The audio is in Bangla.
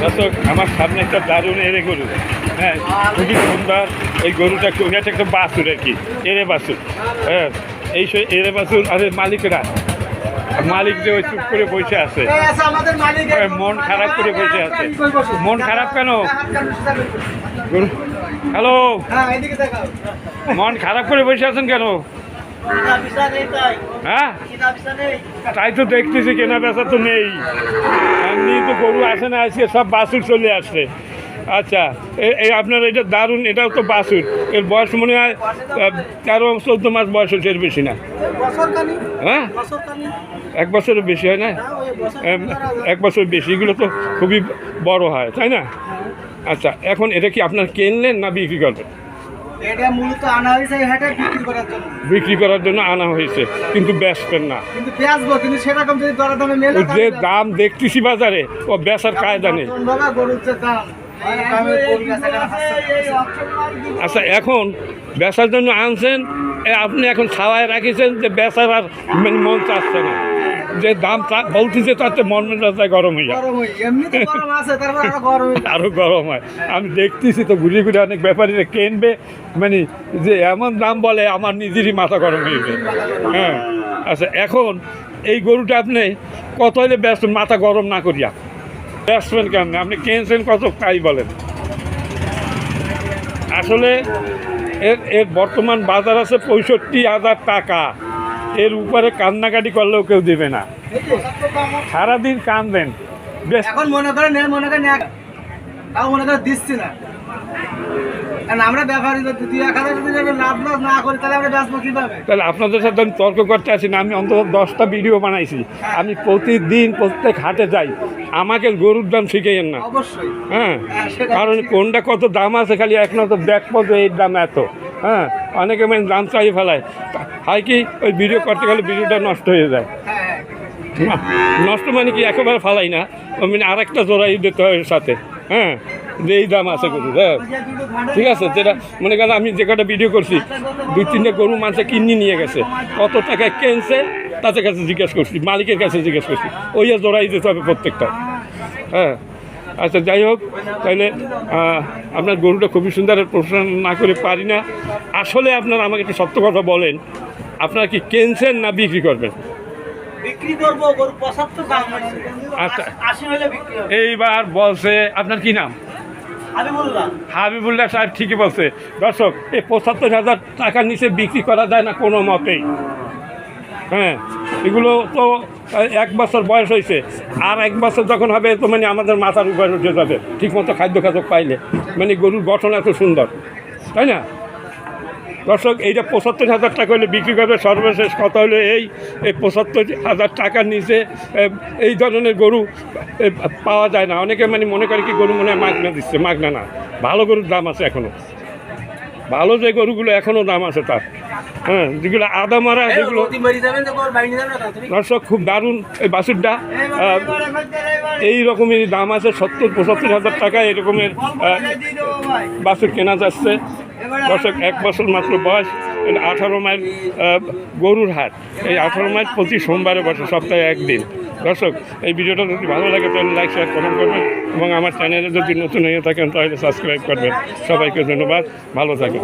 দর্শক আমার সামনে একটা দারুণ এরে গরু। হ্যাঁ খুবই সুন্দর। এই গরুটা এটা একটা বাছুর আর কি এরে বাছুর। হ্যাঁ এই সব এরে বাছুর আরে মালিকরা। মালিক যে ওই চুপ করে বসে আছে। মন খারাপ করে বসে আছে। মন খারাপ কেন? হ্যালো? হ্যাঁ মন খারাপ করে বসে আছেন কেন? হ্যাঁ? তাই তো দেখতেছি কেনা বেচা তো নেই। এমনি তো গরু আসে না আজকে সব বাসুর চলে আসছে। আচ্ছা এই আপনার এটা দারুণ এটাও তো বাসুর এর বয়স মনে হয় তেরো চোদ্দ মাস বয়স হচ্ছে এর বেশি না। হ্যাঁ? এক বছরের বেশি হয় না? হ্যাঁ এক বছর বেশি এগুলো তো খুবই বড় হয় তাই না? আচ্ছা এখন এটা কি আপনার কিনলেন না বিক্রি করবেন? এটা মূলত আনা হয়েছে এই হাটে বিক্রি করার জন্য। বিক্রি করার জন্য আনা হয়েছে কিন্তু বেচবেন না। কিন্তু বেচবো কিন্তু সেরকম যদি দরদামে মেলে যে দাম দেখতেছি বাজারে ও বেচার কায়দা নেই। গরুর যে দাম। আচ্ছা এখন বেচার জন্য আনছেন আপনি এখন ছাওয়ায় রাখিছেন যে বেচার আর মানে মন চাচ্ছে না। যে দাম তা- বলতেছে তাতে মন মেজাজটা গরম হয়ে যায় আরও গরম হয়। আমি দেখতেছি তো ঘুরে ঘুরে অনেক ব্যাপারীরা কিনবে মানে যে এমন দাম বলে আমার নিজেরই মাথা গরম হয়ে যায়। হ্যাঁ আচ্ছা এখন এই গরুটা আপনি কত হলে ব্যস্ত মাথা গরম না করিয়া? ব্যস্তবেন কেমন? আপনি কিনছেন কত তাই বলেন। আসলে এর এর বর্তমান বাজার আছে পঁয়ষট্টি হাজার টাকা। এর উপরে কান্নাকাটি করলেও কেউ দেবে না। সারাদিন কানবেন বেশ। এখন মনে করেন মনে করেন তাও মনে করেন দিচ্ছি না। তাহলে আপনাদের সাথে আমি তর্ক করতে আসি না আমি অন্তত দশটা ভিডিও বানাইছি। আমি প্রতিদিন প্রত্যেক হাটে যাই। আমাকে গরুর দাম শিখেয়েন না। হ্যাঁ হ্যাঁ, কারণ কোনটা কত দাম আছে খালি এক নজর দেখব যে এর দাম এত। হ্যাঁ অনেকে মানে দাম চাই ফেলায়। হয় কি, ওই ভিডিও করতে গেলে ভিডিওটা নষ্ট হয়ে যায়। নষ্ট মানে কি, একেবারে ফালাই না। মানে আরেকটা জোড়াই দিতে হয় সাথে। হ্যাঁ যে এই দাম আছে গরুর হ্যাঁ। ঠিক আছে, যেটা মনে করেন আমি যে কটা ভিডিও করছি, দুই, তিনটে গরু মানুষে কিনে নিয়ে গেছে। কত টাকা কিনছে, তাদের কাছে জিজ্ঞেস করছি, মালিকের কাছে জিজ্ঞেস করছি, ওই আর জোড়াই দিতে হবে প্রত্যেকটা। হ্যাঁ। আচ্ছা যাই হোক তাহলে আপনার গরুটা খুবই সুন্দর প্রশ্ন না করে পারি না। আসলে আপনার আমাকে একটু সত্য কথা বলেন আপনারা কি কিনছেন না বিক্রি করবেন? আচ্ছা। এইবার বলছে আপনার কি নাম? হাবিবুল্লাহ সাহেব ঠিকই বলছে। দর্শক এই পঁচাত্তর হাজার টাকার নিচে বিক্রি করা যায় না কোনো মতেই। হ্যাঁ এগুলো তো এক বছর বয়স হয়েছে। আর এক বছর যখন হবে, তো মানে আমাদের মাথার উপরে উঠে যাবে। ঠিকমতো খাদ্য খাদ্য পাইলে। মানে গরুর গঠন এত সুন্দর। তাই না? দর্শক, এইটা পঁচাত্তর হাজার টাকা হলে বিক্রি করবে। সর্বশেষ কথা হলো এই এই পঁচাত্তর হাজার টাকার নিচে এই ধরনের গরু পাওয়া যায় না। অনেকে মানে মনে করে কি গরু মনে হয় মাগনা দিচ্ছে। মাগনা না। ভালো গরুর দাম আছে এখনও ভালো যে গরুগুলো এখনও দাম আছে তার। হ্যাঁ যেগুলো আদা মারা সেগুলো দর্শক খুব দারুণ এই বাসুরটা এই রকমেরই দাম আছে সত্তর পঁচাত্তর হাজার টাকা এরকমের বাসুর কেনা যাচ্ছে। দর্শক এক বছর মাত্র বয়স। আঠারো মাইল গরুর হাট। এই আঠারো মাইল প্রতি সোমবারে বসে, সপ্তাহে একদিন। দর্শক, এই ভিডিওটা যদি ভালো লাগে, তাহলে লাইক শেয়ার কমেন্ট করবেন এবং আমার চ্যানেলে যদি নতুন হয়ে থাকেন, তাহলে সাবস্ক্রাইব করবেন। সবাইকে ধন্যবাদ, ভালো থাকেন।